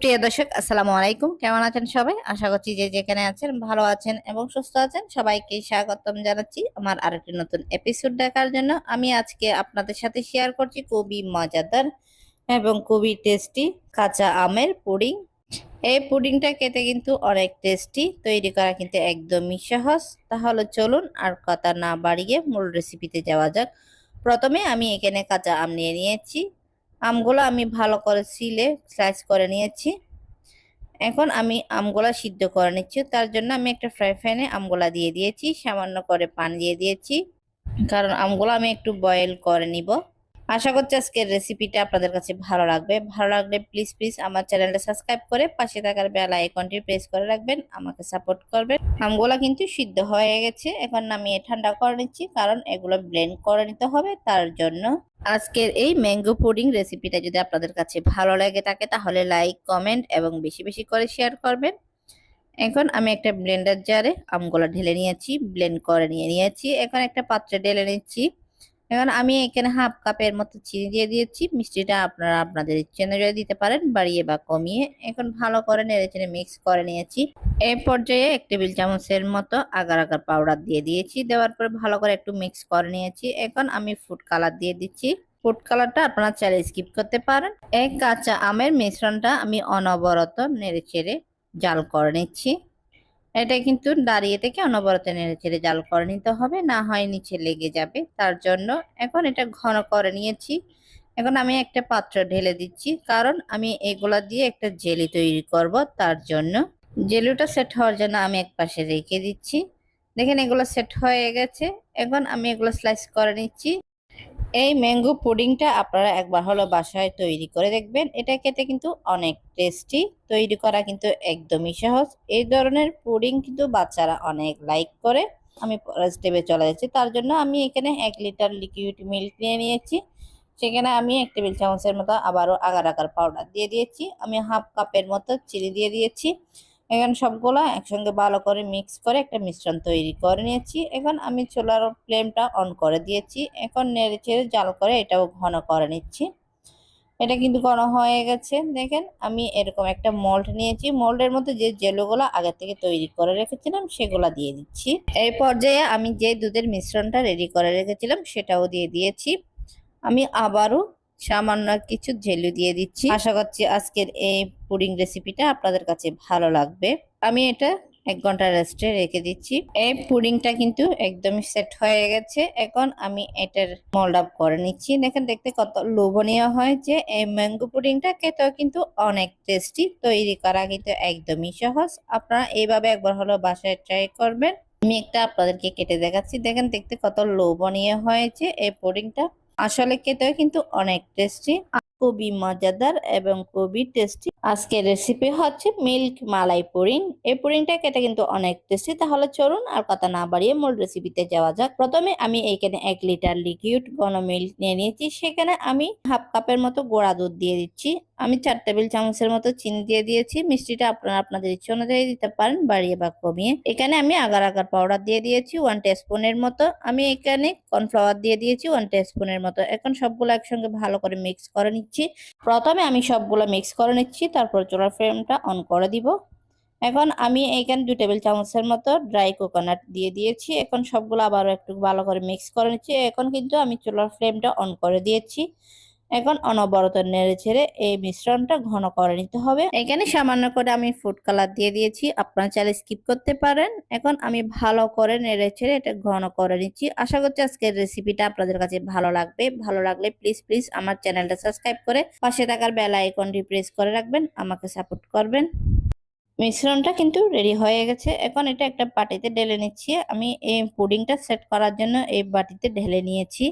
প্রিয় দর্শক, আসসালামু আলাইকুম। কেমন আছেন সবাই? আশা করছি যে যেখানে আছেন ভালো আছেন এবং সুস্থ আছেন। সবাইকে স্বাগতম জানাচ্ছি আমার আরেকটি নতুন এপিসোড দেখার জন্য। আমি আজকে আপনাদের সাথে শেয়ার করছি খুবই মজাদার এবং খুবই টেস্টি কাঁচা আমের পুডিং। এই পুডিংটা খেতে কিন্তু অনেক টেস্টি তৈরি করা কিন্তু একদমই সহজ। তাহলে চলুন আর কথা না বাড়িয়ে মূল রেসিপিতে যাওয়া যাক। প্রথমে আমি এখানে কাঁচা আম নিয়ে নিয়েছি। আমগুলো আমি ভালো করে সিলে স্লাইস করে নিয়েছি। এখন আমি আমগুলা সিদ্ধ করে নিচ্ছি। তার জন্য আমি একটা ফ্রাই প্যানে আমগুলা দিয়ে দিয়েছি। সামান্য করে পানি দিয়ে দিয়েছি। কারণ আমগুলো আমি একটু বয়েল করে নিব। আশা করছি আজকের রেসিপিটা আপনাদের কাছে ভালো লাগবে। ভালো লাগলে প্লিজ প্লিজ আমার চ্যানেলটা সাবস্ক্রাইব করে পাশে থাকার বেল আইকনটি প্রেস করে রাখবেন, আমাকে সাপোর্ট করবেন। আমগুলা কিন্তু সিদ্ধ হয়ে গেছে, এখন নামিয়ে ঠান্ডা করে নিচ্ছি, কারণ এগুলো ব্লেন্ড করে নিতে হবে, তার জন্য আজকের এই ম্যাঙ্গো পুডিং রেসিপিটা যদি আপনাদের কাছে ভালো লাগে থাকে, তাহলে লাইক কমেন্ট এবং বেশি বেশি করে শেয়ার করবেন। এখন আমি একটা ব্লেন্ডার জারে আমগুলো ঢেলে নিয়েছি ব্লেন্ড করে নিয়ে নিয়েছি, এখন একটা পাত্রে ঢেলে নিচ্ছি। এখন আমি এখানে হাফ কাপের মতো চিনি দিয়ে দিয়েছি। মিষ্টিটা আপনারা আপনাদের ইচ্ছে অনুযায়ী দিতে পারেন, বাড়িয়ে বা কমিয়ে। এখন ভালো করে নেড়ে চেড়ে মিক্স করে নিয়েছি। এই পর্যায়ে এক টেবিল চামচের মতো আগার আগার পাউডার দিয়ে দিয়েছি। দেওয়ার পরে ভালো করে একটু মিক্স করে নিয়েছি। এখন আমি ফুড কালার দিয়ে দিচ্ছি। ফুড কালারটা আপনারা চাইলে স্কিপ করতে পারেন। এই কাঁচা আমের মিশ্রণটা আমি অনবরত নেড়ে চেড়ে জাল করে নিচ্ছি। এটা কিন্তু দাঁড়িয়ে থেকে অনবরত নেড়ে চেড়ে জাল করে নিতে হবে, না হয় নিচে লেগে যাবে। তার জন্য এখন এটা ঘন করে নিয়েছি। এখন আমি একটা পাত্র ঢেলে দিচ্ছি, কারণ আমি এগুলা দিয়ে একটা জেলি তৈরি করব, তার জন্য। জেলিটা সেট হওয়ার জন্য আমি এক পাশে রেখে দিচ্ছি। দেখেন এগুলো সেট হয়ে গেছে। এখন আমি এগুলো স্লাইস করে নিচ্ছি। এই ম্যাঙ্গো পুডিংটা আপনারা একবার হলো বাসায় তৈরি করে দেখবেন। এটা খেতে কিন্তু অনেক টেস্টি তৈরি করা কিন্তু একদমই সহজ। এই ধরনের পুডিং কিন্তু বাচ্চারা অনেক লাইক করে। আমি স্টেপে চলে যাচ্ছি। তার জন্য আমি এখানে এক লিটার লিকুইড মিল্ক নিয়ে নিয়েছি। সেখানে আমি এক টেবিল চামচের মতো আবারও আগার আগার পাউডার দিয়ে দিয়েছি। আমি হাফ কাপের মতো চিনি দিয়ে দিয়েছি। এখন সবগুলো একসঙ্গে ভালো করে মিক্স করে একটা মিশ্রণ তৈরি করে নিয়েছি। এখন আমি চুলার ফ্লেমটা অন করে দিয়েছি। এখন নেড়ে চেড়ে জাল করে এটাও ঘন করে নিচ্ছি। এটা কিন্তু ঘন হয়ে গেছে। দেখেন, আমি এরকম একটা মোল্ড নিয়েছি। মোল্ডের মধ্যে যে জেলোগুলো আগে থেকে তৈরি করে রেখেছিলাম, সেগুলো দিয়ে দিচ্ছি। এই পর্যায়ে আমি যে দুধের মিশ্রণটা রেডি করে রেখেছিলাম, সেটাও দিয়ে দিয়েছি। আমি আবারও সামান্য কিছু জেলু দিয়ে দিচ্ছি। আশা করছি আজকের এই পুডিং রেসিপিটা আপনাদের কাছে ভালো লাগবে। আমি এটা এক ঘণ্টা রেস্টে রেখে দিচ্ছি। এই পুডিংটা কিন্তু একদমই সেট হয়ে গেছে। এখন আমি এটার মোল্ড আপ করে নিচ্ছি। দেখেন, দেখতে কত লোভনীয় হয় যে এই ম্যাঙ্গো পুডিংটা খেতেও কিন্তু অনেক টেস্টি তৈরি করা কিন্তু একদমই সহজ। আপনারা এইভাবে একবার হলো বাসায় ট্রাই করবেন। আমি একটা আপনাদেরকে কেটে দেখাচ্ছি। দেখেন, দেখতে কত লোভনীয় হয়েছে এই পুডিংটা আসলে খেতেও কিন্তু অনেক টেস্টি খুবই মজাদার এবং খুবই টেস্টি আজকের রেসিপি হচ্ছে মিল্ক মালাই পুরিং। এই পুরিংটা কেটে কিন্তু অনেক টেস্টি তাহলে চলুন আর কথা না বাড়িয়ে মূল রেসিপিতে যাওয়া যাক। প্রথমে আমি এইখানে এক লিটার লিকুইড ঘন মিল্ক নিয়ে নিয়েছি। সেখানে আমি হাফ কাপের মতো গোড়া দুধ দিয়ে দিচ্ছি। আমি চার টেবিল চামচের মতো চিনি দিয়ে দিয়েছি। মিষ্টিটা আপনারা আপনাদের ইচ্ছে অনুযায়ী দিতে পারেন, বাড়িয়ে বা কমিয়ে। এখানে আমি আগার আগার পাউডার দিয়ে দিয়েছি ওয়ান টেস্পুনের মতো। আমি এখানে কর্নফ্লাওয়ার দিয়ে দিয়েছি ওয়ান টেস্পুনের মতো। এখন সবগুলো একসঙ্গে ভালো করে মিক্স করে নিচ্ছি। প্রথমে আমি সবগুলো মিক্স করে নিচ্ছি, তারপর চোলার ফ্লেমটা অন করে দিব। এখন আমি এইখানে দু টেবিল চামচের মতো ড্রাই কোকোনাট দিয়ে দিয়েছি। এখন সবগুলো আবারও একটু ভালো করে মিক্স করে নিচ্ছি। এখন কিন্তু আমি চুলার ফ্লেমটা অন করে দিয়েছি। এখন অনবরত নেড়ে ছেড়ে এই মিশ্রণটা ঘন করে নিতে হবে। এখানে সামান্য করে আমি ফুড কালার দিয়ে দিয়েছি, আপনারা চাইলে স্কিপ করতে পারেন। এখন আমি ভালো করে নেড়ে ছেড়ে এটা ঘন করে নিচ্ছি। আশা করছি আজকের রেসিপিটা আপনাদের কাছে ভালো লাগবে। ভালো লাগলে প্লিজ প্লিজ আমার চ্যানেলটা সাবস্ক্রাইব করে পাশে থাকার বেলা আইকনটি প্রেস করে রাখবেন, আমাকে সাপোর্ট করবেন। মিশ্রণটা কিন্তু রেডি হয়ে গেছে। এখন এটা একটা বাটিতে ঢেলে নিচ্ছি। আমি এই পুডিংটা সেট করার জন্য এই বাটিতে ঢেলে নিয়েছি।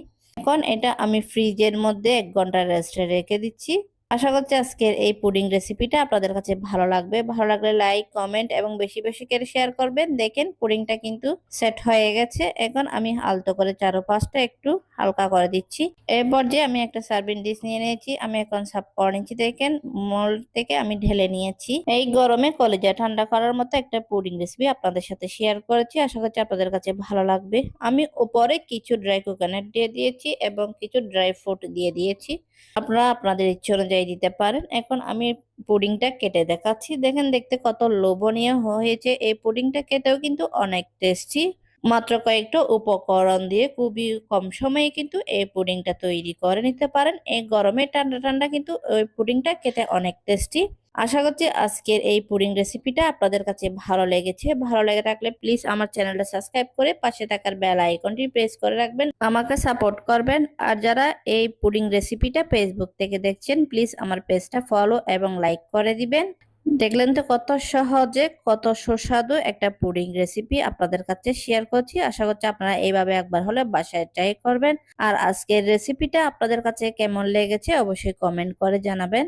এখন এটা আমি ফ্রিজের মধ্যে এক ঘণ্টা রেস্টে রেখে দিচ্ছি। আশা করছি আজকের এই পুডিং রেসিপিটা আপনাদের কাছে ভালো লাগবে। ভালো লাগলে লাইক, কমেন্ট এবং বেশি বেশি করে শেয়ার করবেন। দেখেন পুডিংটা কিন্তু সেট হয়ে গেছে। এখন আমি আলতো করে চারো পাঁচটা একটু হালকা করে দিচ্ছি। এরপর যে আমি একটা সার্ভিং ডিশ নিয়ে নিয়েছি, আমি এখন সার্ভ করে নিচ্ছি। দেখেন মল থেকে আমি ঢেলে নিয়েছি। এই গরমে কলেজে ঠান্ডা করার মতো একটা পুডিং রেসিপি আপনাদের সাথে শেয়ার করেছি। আশা করছি আপনাদের কাছে ভালো লাগবে। আমি উপরে কিছু ড্রাই কোকোনাট দিয়ে দিয়েছি এবং কিছু ড্রাই ফ্রুট দিয়ে দিয়েছি। আপনারা আপনাদের ইচ্ছে অনুযায়ী বসাই দিতে পারেন। এখন আমি পুডিংটা কেটে দেখাচ্ছি। দেখেন দেখতে কত লোভনীয় হয়েছে। এই পুডিংটা কেটেও কিন্তু অনেক টেস্টি। মাত্র কয়েকটা উপকরণ দিয়ে খুবই কম সময়ে কিন্তু এই পুডিংটা তৈরি করে নিতে পারেন। এই গরমে ঠান্ডা ঠান্ডা কিন্তু ওই পুডিংটা কেটে অনেক টেস্টি। আশা করছি আজকের এই পুডিং রেসিপিটা আপনাদের কাছে ভালো লেগেছে। ভালো লেগে থাকলে প্লিজ আমার চ্যানেলটা সাবস্ক্রাইব করে পাশে থাকার বেল আইকনটি প্রেস করে রাখবেন। আমাকে সাপোর্ট করবেন। আর যারা এই পুডিং রেসিপিটা ফেসবুক থেকে দেখছেন প্লিজ আমার পেজটা ফলো এবং লাইক করে দিবেন। দেখলেন তো কত সহজে, কত সুস্বাদু একটা পুডিং রেসিপি আপনাদের কাছে শেয়ার করছি। আশা করছি আপনারা এইভাবে একবার হলে বাসায় ট্রাই করবেন। আর আজকের রেসিপিটা আপনাদের কাছে কেমন লেগেছে অবশ্যই কমেন্ট করে জানাবেন।